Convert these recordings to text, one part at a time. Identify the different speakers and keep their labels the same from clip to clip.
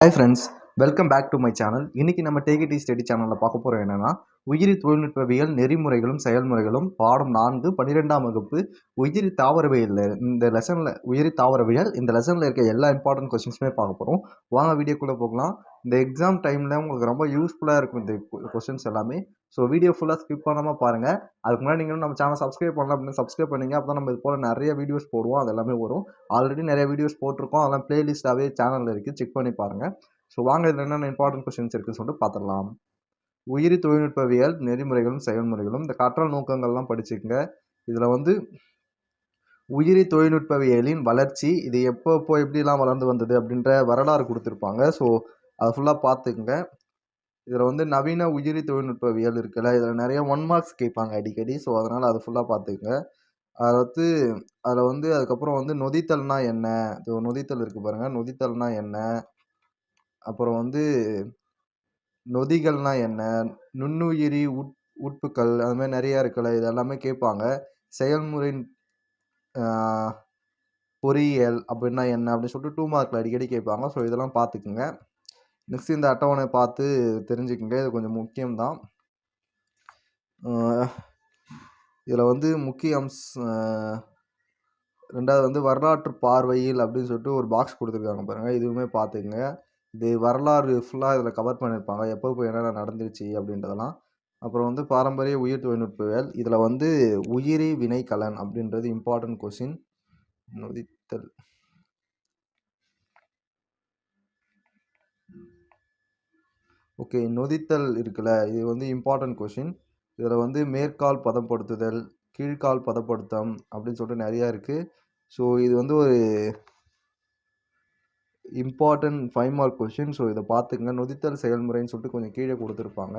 Speaker 1: Hi friends welcome back to my channel இன்றைக்கி நம்ம டேகிடி study சேனலில் பார்க்க போகிறோம் என்னன்னா உயிரி தொழில்நுட்பவியல் நெறிமுறைகளும் செயல்முறைகளும் பாடம் நான்கு பன்னிரெண்டாம் வகுப்பு. உயிரி தாவரவியல் இந்த லெசனில் உயிரி தாவரவியல் இந்த லெசனில் இருக்க எல்லா இம்பார்ட்டன்ட் கொஸ்டின்ஸுமே பார்க்க போகிறோம் வாங்க வீடியோக்குள்ளே போகலாம். இந்த எக்ஸாம் டைமில் உங்களுக்கு ரொம்ப யூஸ்ஃபுல்லாக இருக்கும் இந்த கொஸ்டின்ஸ் எல்லாமே. ஸோ வீடியோ ஃபுல்லாக ஸ்கிப் பண்ணாமல் பாருங்கள் அதுக்கு முன்னாடி நீங்களும் நம்ம சேனல் சப்ஸ்கிரைப் பண்ணலாம் அப்படின்னு சப்ஸ்கிரைப் பண்ணீங்க. அப்போ நம்ம இது போல் நிறைய வீடியோஸ் போடுவோம். அது எல்லாமே வரும். ஆல்ரெடி நிறைய வீடியோஸ் போட்டிருக்கோம். அதெல்லாம் ப்ளேலிஸ்ட்டாகவே சேனலில் இருக்குது செக் பண்ணி பாருங்கள் ஸோ வாங்க இதில் என்னென்ன இம்பார்ட்டன்ட் கொஸ்டின்ஸ் இருக்குன்னு சொல்லிட்டு பார்த்துடலாம். உயிரி தொழில்நுட்பவியல் நெறிமுறைகளும் செயல்முறைகளும் இந்த கற்றல் நோக்கங்கள்லாம் படிச்சுக்கங்க. இதில் வந்து உயிரி தொழில்நுட்பவியலின் வளர்ச்சி இது எப்போ எப்போ எப்படிலாம் வளர்ந்து வந்தது அப்படின்ற வரலாறு கொடுத்துருப்பாங்க. ஸோ அதை ஃபுல்லாக பார்த்துக்குங்க. இதில் வந்து நவீன உயிரி தொழில்நுட்பவியல் இருக்குல்ல இதில் நிறைய ஒன் மார்க்ஸ் கேட்பாங்க அடிக்கடி. ஸோ அதனால் அதை ஃபுல்லாக பார்த்துக்குங்க. அதை வந்து அதில் வந்து அதுக்கப்புறம் வந்து நொதித்தல்னா என்ன? நொதித்தல் இருக்குது பாருங்கள் நொதித்தல்னா என்ன? அப்புறம் வந்து நொதிகள்னால் என்ன? நுண்ணுயிரி உட் உட்புக்கள் அது மாதிரி நிறையா இருக்குல்ல இது எல்லாமே கேட்பாங்க. செயல்முறை பொறியியல் அப்படின்னா என்ன? அப்படின்னு சொல்லிட்டு டூ மார்க்கில் அடிக்கடி கேட்பாங்க. ஸோ இதெல்லாம் பார்த்துக்குங்க. நெக்ஸ்ட் இந்த அட்டவணை பார்த்து தெரிஞ்சுக்கங்க. இது கொஞ்சம் முக்கியம்தான். இதில் வந்து முக்கிய அம்ச ரெண்டாவது வந்து வரலாற்று பார்வையில் அப்படின்னு சொல்லிட்டு ஒரு பாக்ஸ் கொடுத்துருக்காங்க பாருங்கள் இதுவுமே பார்த்துக்குங்க. இது வரலாறு ஃபுல்லாக இதில் கவர் பண்ணியிருப்பாங்க எப்போ போய் என்னென்ன நடந்துருச்சு அப்படின்றதெல்லாம். அப்புறம் வந்து பாரம்பரிய உயிர் தொழில்நுட்பவியல். இதில் வந்து உயிரி வினைக்கலன் அப்படின்றது இம்பார்ட்டன்ட் கொஷின் நொதித்தல். ஓகே நொதித்தல் இருக்குல்ல. இது வந்து இம்பார்ட்டன்ட் கொஷின் இதில் வந்து மேற்கால் பதப்படுத்துதல் கீழ்கால் பதப்படுத்தம் அப்படின்னு சொல்லிட்டு நிறையா இருக்குது ஸோ இது வந்து ஒரு important five mark question so இதை பார்த்துங்க. நொதித்தல் செயல்முறைன்னு சொல்லிட்டு கொஞ்சம் கீழே கொடுத்துருப்பாங்க.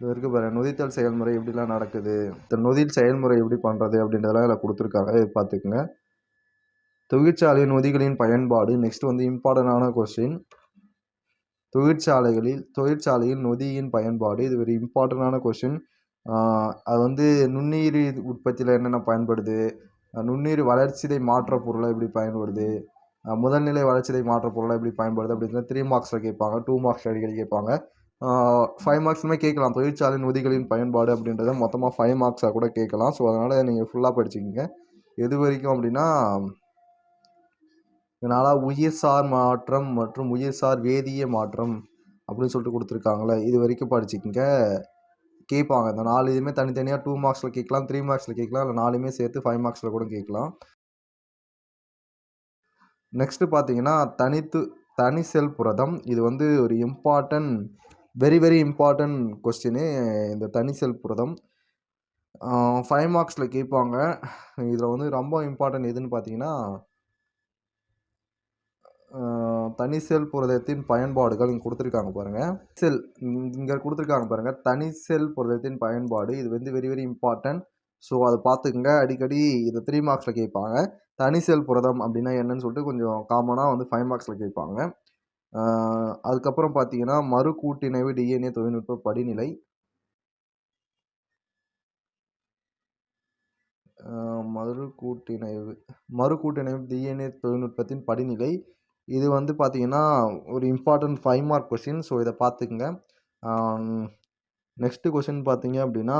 Speaker 1: இது இருக்கு பாரு நொதித்தல் செயல்முறை எப்படிலாம் நடக்குது? இந்த நொதில் செயல்முறை எப்படி பண்ணுறது அப்படின்றதெல்லாம் இதில் கொடுத்துருக்காங்க. இது பார்த்துக்குங்க. தொழிற்சாலை நொதிகளின் பயன்பாடு. நெக்ஸ்ட் வந்து இம்பார்ட்டண்டான கொஸ்டின் தொழிற்சாலைகளில் தொழிற்சாலையில் நொதியின் பயன்பாடு. இது ஒரு இம்பார்ட்டண்டான கொஷின் அது வந்து நுண்ணுயிர் உற்பத்தியில் என்னென்ன பயன்படுது? நுண்ணுயிர் வளர்ச்சிதை மாற்ற பொருளை எப்படி பயன்படுது? முதல்நிலை வளர்ச்சிதை மாற்ற பொருளை எப்படி பயன்படுது அப்படின்னு த்ரீ மார்க்ஸில் கேட்பாங்க டூ மார்க்ஸ் அடிக்கடி கேட்பாங்க. ஃபைவ் மார்க்ஸுமே கேட்கலாம். தொழிற்சாலையின் உதிகளின் பயன்பாடு அப்படின்றத மொத்தமாக ஃபைவ் மார்க்ஸாக கூட கேட்கலாம். ஸோ அதனால் நீங்கள் ஃபுல்லாக படிச்சுக்கிங்க. எது வரைக்கும் அப்படின்னா இதனால் உயிர்சார் மாற்றம் மற்றும் உயிர்சார் வேதிய மாற்றம் அப்படின்னு சொல்லிட்டு கொடுத்துருக்காங்களே இது வரைக்கும் படிச்சுக்கிங்க. கேட்பாங்க. இந்த நாலு இதுவுமே தனித்தனியாக டூ மார்க்ஸில் கேட்கலாம் த்ரீ மார்க்ஸில் கேட்கலாம் இல்லை நாலுமே சேர்த்து ஃபைவ் மார்க்ஸில் கூட கேட்கலாம். நெக்ஸ்ட்டு பார்த்தீங்கன்னா தனித்து தனி செல் புரதம். இது வந்து ஒரு important very very important question இந்த தனி செல் புரதம். ஃபைவ் மார்க்ஸில் கேட்பாங்க. இதில் வந்து ரொம்ப இம்பார்ட்டன்ட் எதுன்னு பார்த்தீங்கன்னா தனி செல் புரதத்தின் பயன்பாடுகள் இங்கே கொடுத்துருக்காங்க பாருங்கள் செல் இங்கே கொடுத்துருக்காங்க பாருங்கள் தனி செல் புரதத்தின் பயன்பாடு இது வந்து வெரி வெரி இம்பார்ட்டன்ட் ஸோ அதை பார்த்துக்குங்க அடிக்கடி இதை த்ரீ மார்க்ஸில் கேட்பாங்க தனி செல் புரதம் அப்படின்னா என்னன்னு சொல்லிட்டு கொஞ்சம் காமனாக வந்து ஃபைவ் மார்க்ஸில் கேட்பாங்க அதுக்கப்புறம் பார்த்தீங்கன்னா மறு கூட்டிணைவு டிஎன்ஏ தொழில்நுட்ப படிநிலை. மறு கூட்டிணைவு மறு கூட்டிணைவு டிஎன்ஏ தொழில்நுட்பத்தின் படிநிலை. இது வந்து பார்த்தீங்கன்னா ஒரு important five mark question so இதை பார்த்துக்குங்க நெக்ஸ்ட்டு கொஷின் பார்த்தீங்க அப்படின்னா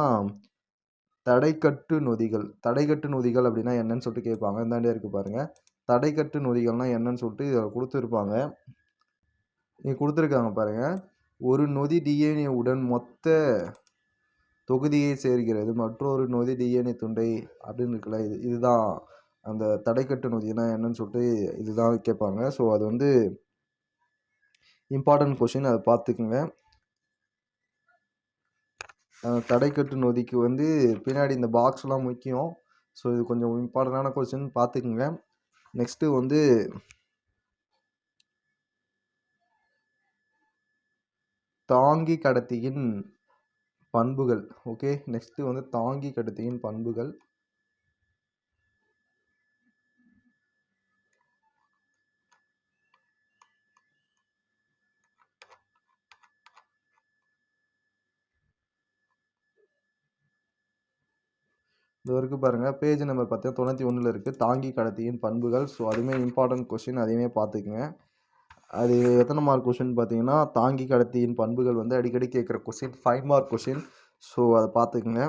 Speaker 1: தடைக்கட்டு நொதிகள். தடைக்கட்டு நொதிகள் அப்படின்னா என்னன்னு சொல்லிட்டு கேட்பாங்க. இந்தாண்டே இருக்குது பாருங்கள் தடைக்கட்டு நொதிகள்னால் என்னன்னு சொல்லிட்டு இதில் கொடுத்துருப்பாங்க. இங்கே கொடுத்துருக்காங்க பாருங்கள் ஒரு நொதி டிஎன்ஏ உடன் மொத்த தொகுதியை சேர்கிறது மற்றொரு நொதி டிஎன்ஏ துண்டை அப்படின்னு இருக்குல்ல இது இதுதான். அந்த தடைக்கட்டு நொதினா என்னன்னு சொல்லிட்டு இதுதான் கேட்பாங்க. ஸோ அது வந்து இம்பார்ட்டன்ட் கொஷின் அதை பார்த்துக்குங்க. தடைக்கட்டு நொதிக்கு வந்து பின்னாடி இந்த பாக்ஸ்லாம் முக்கியம். ஸோ இது கொஞ்சம் இம்பார்ட்டண்டான கொஸ்டின் பார்த்துக்குங்க நெக்ஸ்ட்டு வந்து தாங்கி கடத்தியின் பண்புகள். ஓகே நெக்ஸ்ட்டு வந்து தாங்கி கடத்தியின் பண்புகள். இது வரைக்கும் பாருங்கள் பேஜ் நம்பர் பார்த்தீங்கன்னா தொண்ணூற்றி ஒன்றில் இருக்குது தாங்கி கடத்தியின் பண்புகள். ஸோ அதுவுமே இம்பார்ட்டன்ட் கொஷின் அதையுமே பார்த்துக்குங்க. அது எத்தனை மார்க் கொஷின் பார்த்தீங்கன்னா தாங்கி கடத்தியின் பண்புகள் வந்து அடிக்கடி கேட்குற question five mark question so அதை பார்த்துக்குங்க.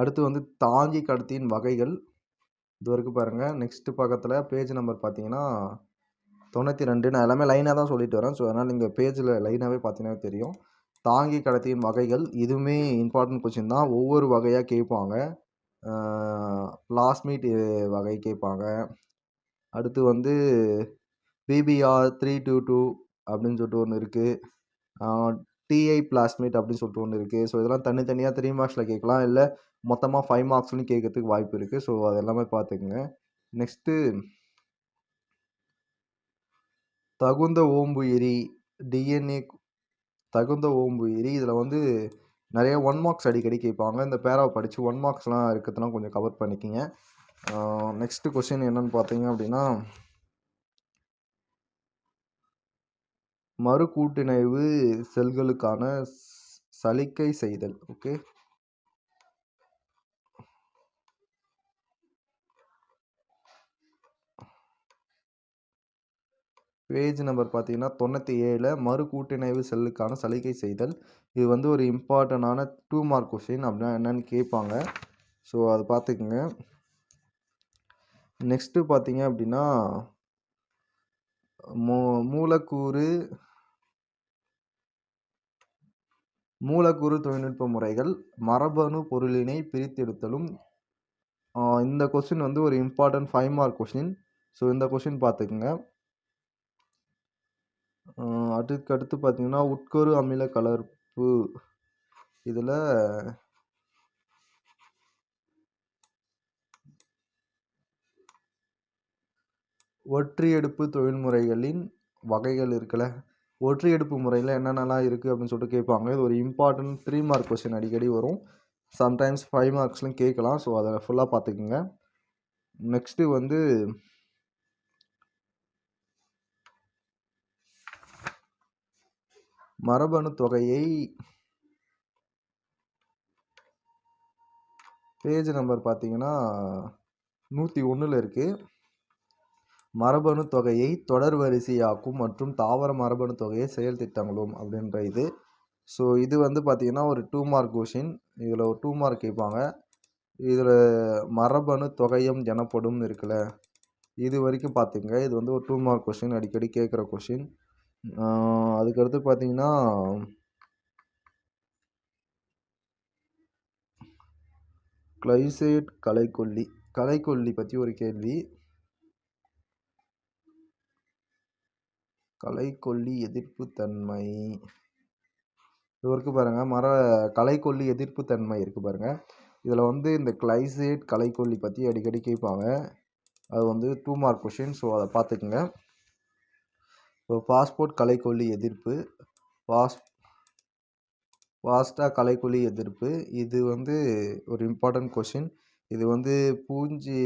Speaker 1: அடுத்து வந்து தாங்கி கடத்தியின் வகைகள். இது வரைக்கும் பாருங்கள் நெக்ஸ்ட்டு பக்கத்தில் பேஜ் நம்பர் பார்த்தீங்கன்னா தொண்ணூற்றி ரெண்டு. நான் எல்லாமே லைனாக தான் சொல்லிட்டு வரேன். ஸோ அதனால் நீங்கள் பேஜில் லைனாகவே பார்த்தீங்கன்னா தெரியும். தாங்கி கடத்தியின் வகைகள் இதுவுமே இம்பார்ட்டன்ட் கொஷின் தான். ஒவ்வொரு வகையாக கேட்பாங்க. பிளாஸ்மீட் வகை கேட்பாங்க. அடுத்து வந்து பிபிஆர் த்ரீ டூ டூ அப்படின்னு சொல்லிட்டு ஒன்று இருக்குது டிஐ பிளாஸ்மேட் அப்படின்னு சொல்லிட்டு ஒன்று இருக்குது ஸோ இதெல்லாம் தனித்தனியாக த்ரீ மார்க்ஸில் கேட்கலாம். இல்லை மொத்தமாக ஃபைவ் மார்க்ஸ்லையும் கேட்கறதுக்கு வாய்ப்பு இருக்குது ஸோ அது எல்லாமே பார்த்துக்குங்க. நெக்ஸ்ட்டு தகுந்த ஓம்பு எரி டிஎன்ஏ தகுந்த ஓம்பு ஓம்புயிரி இதில் வந்து நிறைய ஒன் மார்க்ஸ் அடிக்கடி கேட்பாங்க இந்த பேராவை படித்து ஒன் மார்க்ஸ்லாம் இருக்கிறதுலாம் கொஞ்சம் கவர் பண்ணிக்கிங்க. நெக்ஸ்ட்டு கொஷின் என்னென்னு பார்த்தீங்க அப்படின்னா மறு கூட்டிணைவு செல்களுக்கான சலிக்கை செய்தல். ஓகே பேஜ் நம்பர் பார்த்தீங்கன்னா தொண்ணூற்றி ஏழில் மறு கூட்டிணைவு செல்லுக்கான சலுகை செய்தல். இது வந்து ஒரு இம்பார்ட்டண்டான டூ மார்க் கொஷின் அப்படின்னா என்னென்னு கேட்பாங்க. ஸோ அதை பார்த்துக்குங்க. நெக்ஸ்ட்டு பார்த்தீங்க அப்படின்னா மூ மூலக்கூறு மூலக்கூறு தொழில்நுட்ப முறைகள் மரபணு பொருளினை பிரித்தெடுத்தலும். இந்த கொஸ்டின் வந்து ஒரு important five mark question so இந்த கொஷின் பார்த்துக்குங்க. அதுக்கடுத்து அடுத்து பார்த்தீங்கன்னா உட்கரு அமில கலர்ப்பு இதில் ஒற்றியெடுப்பு தொழில்முறைகளின் வகைகள் இருக்குல்ல? ஒற்றியெடுப்பு முறையில் என்னென்னலாம் இருக்குது அப்படின்னு சொல்லிட்டு கேட்பாங்க. இது ஒரு இம்பார்ட்டன்ட் த்ரீ மார்க் கொஸ்டின் அடிக்கடி வரும். சம்டைம்ஸ் ஃபைவ் மார்க்ஸ்லையும் கேட்கலாம். ஸோ அதை ஃபுல்லாக பார்த்துக்குங்க. நெக்ஸ்ட்டு வந்து மரபணு தொகையை பேஜ் நம்பர் பார்த்தீங்கன்னா நூற்றி ஒன்றில் இருக்குது மரபணு தொகையை தொடர் வரிசையாக்கும் மற்றும் தாவர மரபணு தொகையை செயல் திட்டங்களும் அப்படின்ற இது. ஸோ இது வந்து பார்த்திங்கன்னா ஒரு டூ மார்க் கொஷின் இதில் ஒரு டூ மார்க் கேட்பாங்க. இதில் மரபணு தொகையம் எனப்படும் இருக்குல்ல. இது வரைக்கும் பார்த்துங்க இது வந்து ஒரு டூ மார்க் கொஷின் அடிக்கடி கேட்குற கொஷின் அதுக்கடுத்து பார்த்தீங்கன்னா கிளைசேட் கலைக்கொல்லி. கலைக்கொல்லி பற்றி ஒரு கேள்வி. கலைக்கொல்லி எதிர்ப்பு தன்மை. இது வரைக்கும் பாருங்கள் மர கலைக்கொல்லி எதிர்ப்பு தன்மை இருக்குது பாருங்கள் இதில் வந்து இந்த கிளைசேட் கலைக்கொல்லி பற்றி அடிக்கடி கேட்பாங்க. அது வந்து டூ மார்க் கொஷின் ஸோ அதை பார்த்துக்குங்க இப்போ பாஸ்போர்ட் கலைக்கொல்லி எதிர்ப்பு பாஸ் வாஸ்டா கலைக்கொல்லி எதிர்ப்பு இது வந்து ஒரு இம்பார்ட்டன்ட் கொஷின் இது வந்து பூஞ்சி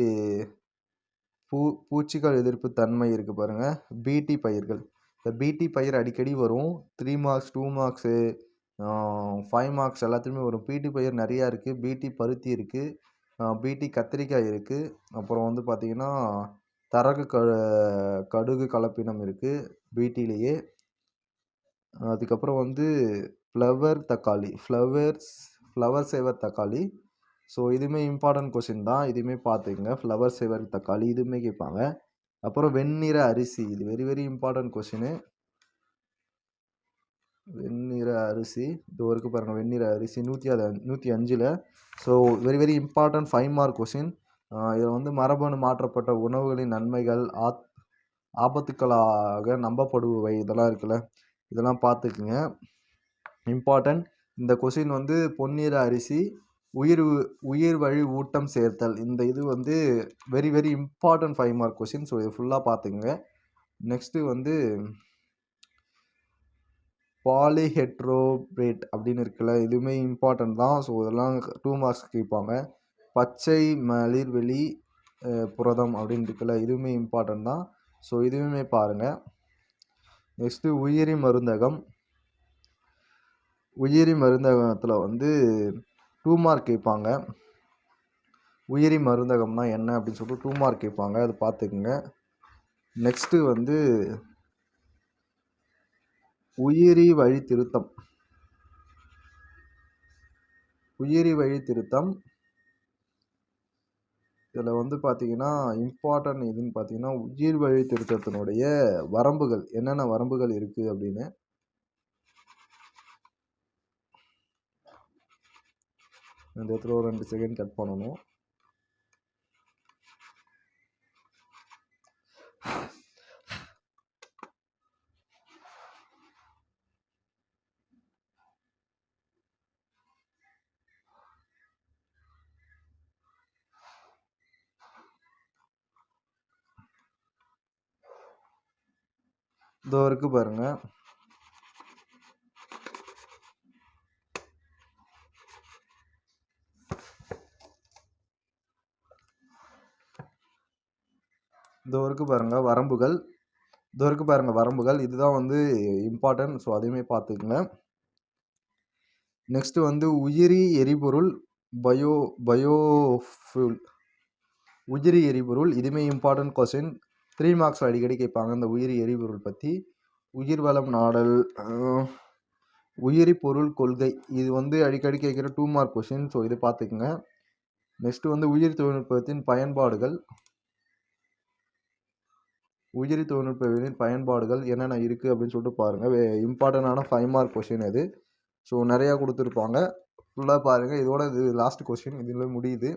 Speaker 1: பூ பூச்சிகள் எதிர்ப்பு தன்மை இருக்குது பாருங்கள் பிடி பயிர்கள். இந்த பிடி பயிர் அடிக்கடி வரும். Three marks two marks five marks எல்லாத்துலேயுமே வரும். பிடி பயிர் நிறையா இருக்குது பிடி பருத்தி இருக்குது பிடி கத்திரிக்காய் இருக்குது அப்புறம் வந்து பார்த்திங்கன்னா தரகு க கடுகு கலப்பினம் இருக்குது வீட்டிலேயே. அதுக்கப்புறம் வந்து ஃப்ளவர் தக்காளி ஃப்ளவர்ஸ் ஃப்ளவர் சேவர் தக்காளி. ஸோ இதுவுமே இம்பார்ட்டன்ட் கொஷின் தான். இதுவுமே பார்த்துக்கங்க. ஃப்ளவர் சேவர் தக்காளி இதுவுமே கேட்பாங்க. அப்புறம் வெண்ணிற அரிசி இது வெரி வெரி இம்பார்ட்டன்ட் கொஷினு வெண்ணிற அரிசி இது வரைக்கும் பாருங்கள் வெண்ணிற அரிசி நூற்றி அது நூற்றி அஞ்சில். So very very important five mark question இதில் வந்து மரபணு மாற்றப்பட்ட உணவுகளின் நன்மைகள் ஆத் ஆபத்துக்களாக நம்பப்படுபவை இதெல்லாம் இருக்குல்ல? இதெல்லாம் பார்த்துக்குங்க. இம்பார்ட்டன்ட் இந்த கொஷின் வந்து பொன்னிற அரிசி உயிர் உயிர் வழி ஊட்டம் சேர்த்தல். இந்த இது வந்து very very important five mark question so இது ஃபுல்லாக பார்த்துக்குங்க. நெக்ஸ்ட்டு வந்து பாலிஹெட்ரோபேட் அப்படின்னு இருக்குல்ல இதுவுமே இம்பார்ட்டன்ட் தான். ஸோ இதெல்லாம் டூ மார்க்ஸ் கேட்பாங்க. பச்சை மலிர்வெளி புரதம் அப்படின்னு இருக்குல்ல இதுவுமே இம்பார்ட்டன்ட் தான். ஸோ இதுவுமே பாருங்கள் நெக்ஸ்ட்டு உயிரி மருந்தகம். உயிரி மருந்தகத்தில் வந்து டூ மார்க் கேட்பாங்க உயிரி மருந்தகம்னா என்ன அப்படின்னு சொல்லிட்டு டூ மார்க் கேட்பாங்க அது பார்த்துக்குங்க நெக்ஸ்ட்டு வந்து உயிரி வழி திருத்தம் உயிரி வழி திருத்தம் இதில் வந்து பார்த்தீங்கன்னா இம்பார்ட்டன்ட் இதுன்னு பார்த்தீங்கன்னா உயிர் வழி திருத்தத்தினுடைய வரம்புகள். என்னென்ன வரம்புகள் இருக்குது அப்படின்னு? இந்த இடத்துல ஒரு ரெண்டு செகண்ட் கட் பண்ணணும். இதோ இருக்கு பாருங்க. இதோ இருக்கு பாருங்க வரம்புகள். இதோ இருக்கு பாருங்க வரம்புகள். இதுதான் வந்து இம்பார்ட்டன்ட் ஸோ அதையுமே பார்த்துக்குங்க. நெக்ஸ்ட் வந்து உயிரி எரிபொருள் பயோ பயோஃபுல் உயிரி எரிபொருள் இதுவுமே இம்பார்ட்டன்ட் கொஸ்டின் த்ரீ மார்க்ஸில் அடிக்கடி கேட்பாங்க. இந்த உயிரி எரிபொருள் பற்றி உயிர் வளம் நாடல் உயிரி பொருள் கொள்கை. இது வந்து அடிக்கடி கேட்குற டூ மார்க் கொஷின் ஸோ இது பார்த்துக்குங்க. நெக்ஸ்ட் வந்து உயிர் தொழில்நுட்பத்தின் பயன்பாடுகள். உயிரி தொழில்நுட்பவியலின் பயன்பாடுகள் என்னென்ன இருக்குது அப்படின்னு சொல்லிட்டு பாருங்கள் இம்பார்ட்டண்டான ஃபைவ் மார்க் கொஷின் இது. ஸோ நிறையா கொடுத்துருப்பாங்க. ஃபுல்லாக பாருங்கள் இதோட இது லாஸ்ட் கொஷின் இதில் முடியுது.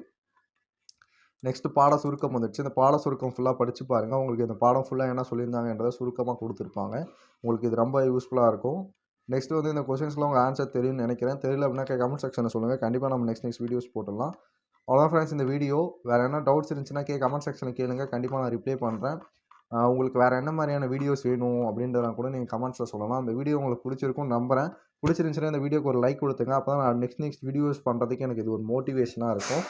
Speaker 1: நெக்ஸ்ட் பாட சுருக்கம் வந்துடுச்சு இந்த பாட சுருக்கம் ஃபுல்லாக படித்து பாருங்கள் உங்களுக்கு இந்த பாடம் ஃபுல்லாக என்ன சொல்லியிருந்தாங்கன்றதை சுருக்கமாக கொடுத்துருப்பாங்க. உங்களுக்கு இது ரொம்ப யூஸ்ஃபுல்லாக இருக்கும். நெக்ஸ்ட் வந்து இந்த கொஸ்டின்ஸ்லாம் உங்கள் ஆன்சர் தெரியும்னு நினைக்கிறேன். தெரியல அப்படின்னா கமெண்ட் செக்ஷனில் சொல்லுங்கள் கண்டிப்பாக நம்ம நெக்ஸ்ட் நெக்ஸ்ட் வீடியோஸ் போட்டுடலாம். அவ்வளோதான் ஃப்ரெண்ட்ஸ் இந்த வீடியோ வேறு என்ன டவுட்ஸ் இருந்துச்சுன்னா கே கமெண்ட் செக்ஷனில் கேளுங்க. கண்டிப்பாக நான் ரிப்ளை பண்ணுறேன் உங்களுக்கு வேறு என்ன மாதிரியான வீடியோஸ் வேணும் அப்படின்றத கூட நீங்கள் கமெண்ட்ஸில் சொல்லலாம். அந்த வீடியோ உங்களுக்கு பிடிச்சிருக்கும் நம்புறேன். பிடிச்சிருந்துச்சுன்னா இந்த வீடியோக்கு ஒரு லைக் கொடுத்துங்க. அப்போ தான் நான் நெக்ஸ்ட் நெக்ஸ்ட் வீடியோஸ் பண்ணுறதுக்கு எனக்கு இது ஒரு மோட்டிவேஷனாக இருக்கும்.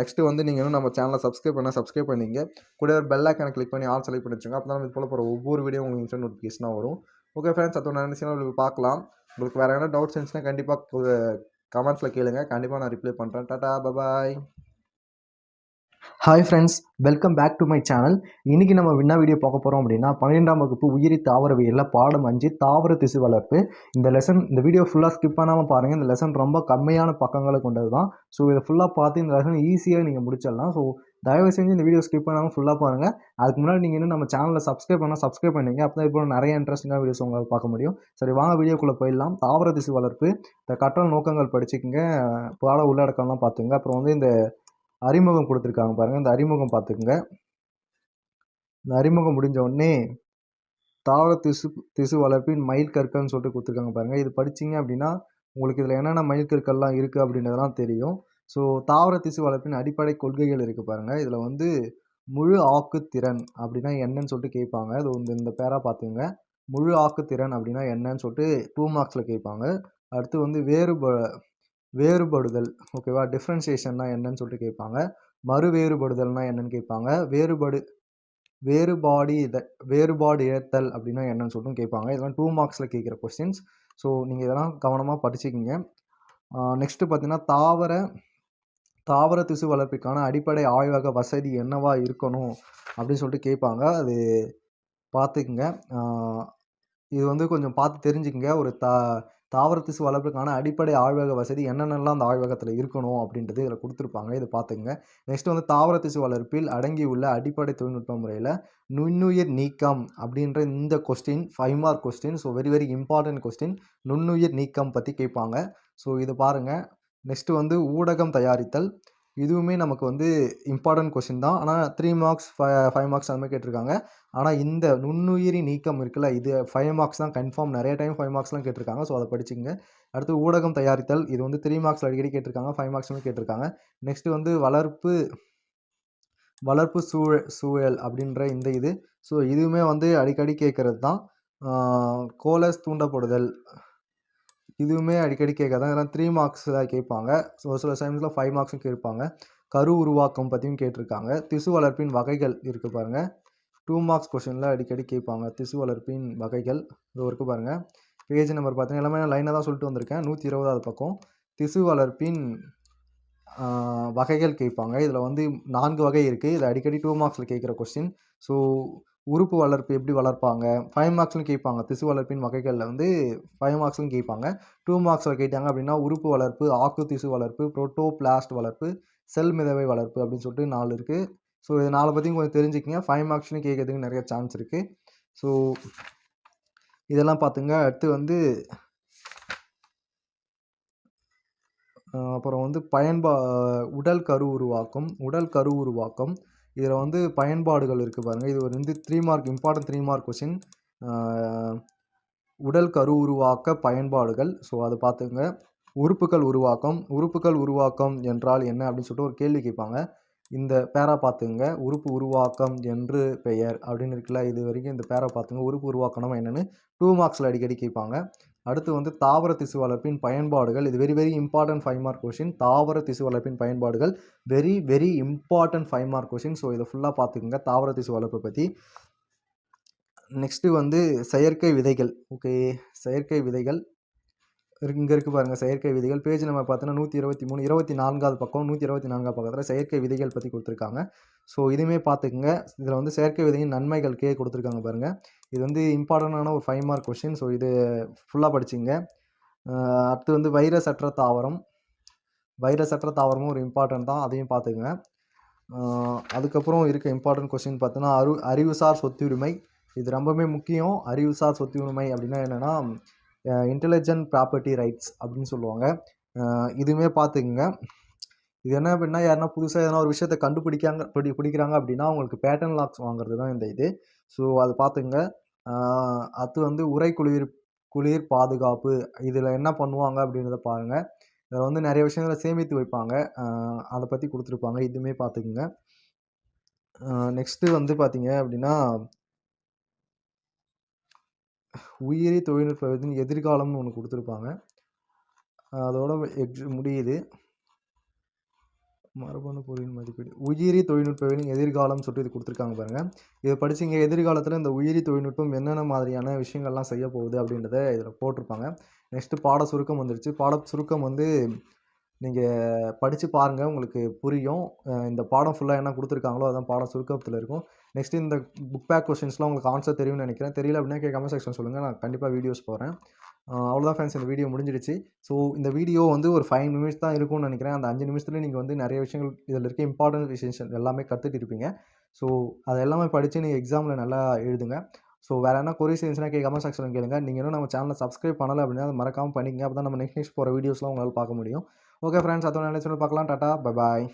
Speaker 1: நெக்ஸ்ட்டு வந்து நீங்கள் இன்னும் நம்ம சேனலை சப்ஸ்கிரைப் பண்ணால் சப்ஸ்கிரைப் பண்ணிங்க. கூட ஒரு பெல் ஐக்கனை கிளிக் பண்ணி ஆல் செலக்ட் பண்ணி வச்சுங்க அப்போ தான் இது போல் போகிற ஒவ்வொரு வீடியோ உங்களுக்கு இன்ஸ்டன்ட் நோட்டிஃபிகேஷனாக வரும். ஓகே ஃப்ரெண்ட்ஸ் அதோட நினச்சினா பார்க்கலாம். உங்களுக்கு வேறு எதனா டவுட்ஸ் இருந்துச்சுன்னா கண்டிப்பாக கமெண்ட்ஸில் கேளுங்க. கண்டிப்பாக நான் ரிப்ளை பண்ணுறேன் tata bye bye hi friends welcome back to my channel இன்றைக்கி நம்ம என்ன வீடியோ பார்க்க போகிறோம் அப்படின்னா பன்னிரெண்டாம் வகுப்பு உயிரி தாவரவியலில் பாடம் அஞ்சு தாவர திசு வளர்ப்பு. இந்த லெசன் இந்த வீடியோ ஃபுல்லாக ஸ்கிப் பண்ணாமல் பாருங்கள் இந்த லெசன் ரொம்ப கம்மியான பக்கங்களை கொண்டது தான் ஸோ இதை ஃபுல்லாக பார்த்து இந்த லெசன் ஈஸியாக நீங்கள் முடிச்சிடலாம். ஸோ தயவு செஞ்சு இந்த வீடியோ ஸ்கிப் பண்ணாமல் ஃபுல்லாக பாருங்கள் அதுக்கு முன்னாடி நீங்கள் இன்னும் நம்ம சேனலில் சப்ஸ்கிரைப் பண்ணால் சப்ஸ்கிரைப் பண்ணிங்க அப்போ தான் இப்போ நிறைய இன்ட்ரெஸ்டிங்காக வீடியோஸ் உங்களால் பார்க்க முடியும். சரி வாங்க வீடியோக்குள்ளே போயிடலாம். தாவர திசு வளர்ப்பு இந்த கற்றல் நோக்கங்கள் படிச்சுக்கங்க. பாட உள்ளடக்கம்லாம் பார்த்துங்க அப்புறம் வந்து இந்த அறிமுகம் கொடுத்துருக்காங்க பாருங்கள் இந்த அறிமுகம் பார்த்துக்குங்க. இந்த அறிமுகம் முடிஞ்ச உடனே தாவர திசு திசு வளர்ப்பின் மயில் கற்கள்னு சொல்லிட்டு கொடுத்துருக்காங்க பாருங்கள் இது படிச்சீங்க அப்படின்னா உங்களுக்கு இதில் என்னென்ன மயில் கற்கள்லாம் இருக்குது அப்படின்றதெல்லாம் தெரியும். ஸோ தாவர திசு வளர்ப்பின் அடிப்படை கொள்கைகள் இருக்குது பாருங்கள் இதில் வந்து முழு ஆக்குத்திறன் அப்படின்னா என்னன்னு சொல்லிட்டு கேட்பாங்க. இது வந்து இந்த பேராக பார்த்துங்க முழு ஆக்குத்திறன் அப்படின்னா என்னன்னு சொல்லிட்டு டூ மார்க்ஸில் கேட்பாங்க. அடுத்து வந்து வேறுப வேறுபடுதல் ஓகேவா டிஃப்ரென்சியேஷன்னா என்னன்னு சொல்லிட்டு கேட்பாங்க. மறு வேறுபடுதல்னா என்னன்னு கேட்பாங்க. வேறுபடு வேறுபாடு இதை வேறுபாடு இழத்தல் அப்படின்னா என்னன்னு சொல்லிட்டு கேட்பாங்க. இதெல்லாம் டூ மார்க்ஸில் கேட்குற கொஸ்டின்ஸ் ஸோ நீங்கள் இதெல்லாம் கவனமாக படிச்சுக்கிங்க. நெக்ஸ்ட்டு பார்த்தீங்கன்னா தாவர தாவர திசு வளர்ப்பிற்கான அடிப்படை ஆய்வக வசதி என்னவா இருக்கணும் அப்படின்னு சொல்லிட்டு கேட்பாங்க. அது பார்த்துக்குங்க. இது வந்து கொஞ்சம் பார்த்து தெரிஞ்சுக்கங்க. ஒரு தா தாவர திசு வளர்ப்புக்கான அடிப்படை ஆய்வக வசதி என்னென்னலாம் அந்த ஆய்வகத்தில் இருக்கணும் அப்படின்றது இதில் கொடுத்துருப்பாங்க. இதை பார்த்துங்க நெக்ஸ்ட் வந்து தாவர திசு வளர்ப்பில் அடங்கியுள்ள அடிப்படை தொழில்நுட்ப முறையில் நுண்ணுயிர் நீக்கம் அப்படின்ற இந்த question five mark question so very very important question நுண்ணுயிர் நீக்கம் பற்றி கேட்பாங்க ஸோ இது பாருங்கள் நெக்ஸ்ட் வந்து ஊடகம் தயாரித்தல். இதுவுமே நமக்கு வந்து இம்பார்ட்டன்ட் கொஸ்டின் தான். ஆனால் த்ரீ மார்க்ஸ் ஃபைவ் மார்க்ஸ் அந்த மாதிரி கேட்டிருக்காங்க. ஆனால் இந்த நுண்ணுயிரி நீக்கம் இருக்குல்ல இது ஃபைவ் மார்க்ஸ் தான் கன்ஃபார்ம் நிறைய டைம் ஃபைவ் மார்க்ஸ்லாம் கேட்டிருக்காங்க. ஸோ அதை படிச்சுங்க அடுத்து ஊடகம் தயாரித்தல் இது வந்து த்ரீ மார்க்ஸ் அடிக்கடி கேட்டிருக்காங்க. ஃபைவ் மார்க்ஸ்லாம் கேட்டிருக்காங்க. நெக்ஸ்ட் வந்து வளர்ப்பு வளர்ப்பு சூழல் சூழல் அப்படின்ற இந்த இது. ஸோ இதுவுமே வந்து அடிக்கடி கேட்குறது தான். கோலஸ் தூண்டப்படுதல். இதுவுமே அடிக்கடி கேட்காது. இதெல்லாம் த்ரீ மார்க்ஸில் கேட்பாங்க. ஒரு சில டைம்ஸில் ஃபைவ் மார்க்ஸும் கேட்பாங்க. கரு உருவாக்கம் பற்றியும் கேட்டிருக்காங்க. திசு வளர்ப்பின் வகைகள் இருக்குது பாருங்கள் டூ மார்க்ஸ் கொஷினில் அடிக்கடி கேட்பாங்க. திசு வளர்ப்பின் வகைகள் இது இருக்குது பாருங்கள் பேஜ் நம்பர் பார்த்தீங்கன்னா எல்லாமே நான் லைனாக தான் சொல்லிட்டு வந்திருக்கேன். நூற்றி இருபதாவது பக்கம். திசு வளர்ப்பின் வகைகள் கேட்பாங்க. இதில் வந்து நான்கு வகை இருக்குது இதில் அடிக்கடி டூ மார்க்ஸில் கேட்குற கொஸ்டின் ஸோ உறுப்பு வளர்ப்பு எப்படி வளர்ப்பாங்க? ஃபைவ் மார்க்ஸ்லையும் கேட்பாங்க. திசு வளர்ப்பின் வகைகளில் வந்து ஃபைவ் மார்க்ஸ்லையும் கேட்பாங்க. டூ மார்க்ஸில் கேட்டாங்க அப்படின்னா உறுப்பு வளர்ப்பு ஆக்கு திசு வளர்ப்பு புரோட்டோபிளாஸ்ட் வளர்ப்பு செல் மிதவை வளர்ப்பு அப்படின்னு சொல்லிட்டு நாலு இருக்குது ஸோ இது நாலு பற்றியும் கொஞ்சம் தெரிஞ்சுக்கிங்க. ஃபைவ் மார்க்ஸ்லையும் கேட்கறதுக்கு நிறைய சான்ஸ் இருக்குது ஸோ இதெல்லாம் பார்த்துங்க அடுத்து வந்து அப்புறம் வந்து பயன்பா உடல் கரு உருவாக்கம் உடல் கரு உருவாக்கம் இதில் வந்து பயன்பாடுகள் இருக்குது பாருங்கள் இது ஒரு வந்து three mark important three mark question உடல் கரு உருவாக்க பயன்பாடுகள். ஸோ அதை பார்த்துங்க. உறுப்புகள் உருவாக்கம். உறுப்புகள் உருவாக்கம் என்றால் என்ன அப்படின்னு சொல்லிட்டு ஒரு கேள்வி கேட்பாங்க. இந்த பேரா பார்த்துங்க. உறுப்பு உருவாக்கம் என்று பெயர் அப்படின்னு இருக்குல்ல இது வரைக்கும் இந்த பேரா பார்த்துங்க. உறுப்பு உருவாக்கணும் என்னென்னு டூ மார்க்ஸில் அடிக்கடி கேட்பாங்க. அடுத்து வந்து தாவர திசு வளர்ப்பின் பயன்பாடுகள். இது very very important five mark question தாவர திசு வளர்ப்பின் பயன்பாடுகள். Very very important five mark question so இதை ஃபுல்லாக பார்த்துக்குங்க. தாவர திசு வளர்ப்பை பற்றி நெக்ஸ்ட்டு வந்து செயற்கை விதைகள். ஓகே செயற்கை விதைகள். இங்கே இருக்குது பாருங்கள் செயற்கை விதைகள். பேஜ் நம்ம பார்த்தோன்னா நூற்றி இருபத்தி மூணு இருபத்தி நான்காவது பக்கம் நூற்றி இருபத்தி நான்காவது பக்கத்தில் செயற்கை விதைகள் பற்றி கொடுத்துருக்காங்க. ஸோ இதுவுமே பார்த்துக்குங்க. இதில் வந்து செயற்கை விதையின் நன்மைகள் கே கொடுத்துருக்காங்க பாருங்கள் இது வந்து இம்பார்ட்டண்டான ஒரு ஃபைவ் மார்க் கொஷின் ஸோ இது ஃபுல்லாக படிச்சிங்க. அடுத்து வந்து வைரஸ் அற்ற தாவரம். வைரஸ் அற்ற தாவரமும் ஒரு இம்பார்ட்டன்ட் தான். அதையும் பார்த்துக்குங்க அதுக்கப்புறம் இருக்க இம்பார்ட்டன்ட் கொஷின் பார்த்தோன்னா அரு அறிவுசார் சொத்துரிமை. இது ரொம்பவே முக்கியம். அறிவுசார் சொத்துரிமை அப்படின்னா என்னென்னா இன்டெலிஜென்ட் ப்ராப்பர்ட்டி ரைட்ஸ் அப்படின்னு சொல்லுவாங்க. இதுவுமே பார்த்துக்குங்க. இது என்ன அப்படின்னா யாருன்னா புதுசாக எதனா ஒரு விஷயத்தை கண்டுபிடிக்காங்க பிடி பிடிக்கிறாங்க அப்படின்னா அவங்களுக்கு பேட்டர்ன் லாக்ஸ் வாங்குறது தான் இந்த இது. ஸோ அது பார்த்துங்க அது அடுத்து வந்து உரை குளிர் குளிர் பாதுகாப்பு. இதில் என்ன பண்ணுவாங்க அப்படின்றத பாருங்கள் இதில் வந்து நிறைய விஷயங்களை சேமித்து வைப்பாங்க. அதை பற்றி கொடுத்துருப்பாங்க. இதுவுமே பார்த்துக்குங்க நெக்ஸ்ட்டு வந்து பார்த்தீங்க அப்படின்னா உயிரி தொழில்நுட்பத்தின் எதிர்காலம்னு ஒன்று கொடுத்துருப்பாங்க. அதோட எக்ஸ் முடியுது. மரபணு பொருளின் மதிப்பீடு. உயிரி தொழில்நுட்பவியலின் எதிர்காலம் சொல்லிட்டு இது கொடுத்துருக்காங்க பாருங்கள் இதை படிச்சிங்க எதிர்காலத்தில் இந்த உயிரி தொழில்நுட்பம் என்னென்ன மாதிரியான விஷயங்கள்லாம் செய்ய போகுது அப்படின்றத இதில் போட்டிருப்பாங்க. நெக்ஸ்ட்டு பாட சுருக்கம் வந்துருச்சு. பாட சுருக்கம் வந்து நீங்கள் படித்து பாருங்கள் உங்களுக்கு புரியும். இந்த பாடம் ஃபுல்லாக என்ன கொடுத்துருக்காங்களோ அதான் பாடம் சுருக்கத்தில் இருக்கும். நெக்ஸ்ட்டு இந்த புக் பேக் கொஷின்ஸ்லாம் உங்களுக்கு ஆன்சர் தெரியும்னு நினைக்கிறேன். தெரியல அப்படின்னா கமெண்ட் செக்ஷன் சொல்லுங்கள் நான் கண்டிப்பாக வீடியோஸ் போகிறேன் அவ்வளோதான் ஃப்ரெண்ட்ஸ் இந்த வீடியோ முடிஞ்சிடுச்சு. ஸோ இந்த வீடியோ வந்து ஒரு ஃபைவ் நிமிஷம் தான் இருக்கும்னு நினைக்கிறேன். அந்த அஞ்சு நிமிஷத்தில் நீங்கள் வந்து நிறைய விஷயங்கள் இதில் இருக்க இம்பார்ட்டன்ட் விஷயம் எல்லாமே கற்றுட்டு இருப்பீங்க. ஸோ அதை எல்லாமே படித்து நீங்கள் எக்ஸாமில் நல்லா எழுதுங்க. ஸோ வேறு என்ன கொரிஸ் இருந்துச்சுன்னா கேட்காம கமெண்ட் கேளுங்க. நீங்கள் இன்னும் நம்ம சேனலை சப்ஸ்கிரைப் பண்ணலை அப்படின்னா அதை மறக்காமல் பண்ணிக்கங்க. அப்போ தான் நம்ம நெக்ஸ்ட் நெக்ஸ்ட் போகிற வீடியோஸ்லாம் உங்களால் பார்க்க முடியும். ஓகே ஃப்ரெண்ட்ஸ் அதோட நினைச்சு பார்க்கலாம். Tata bye bye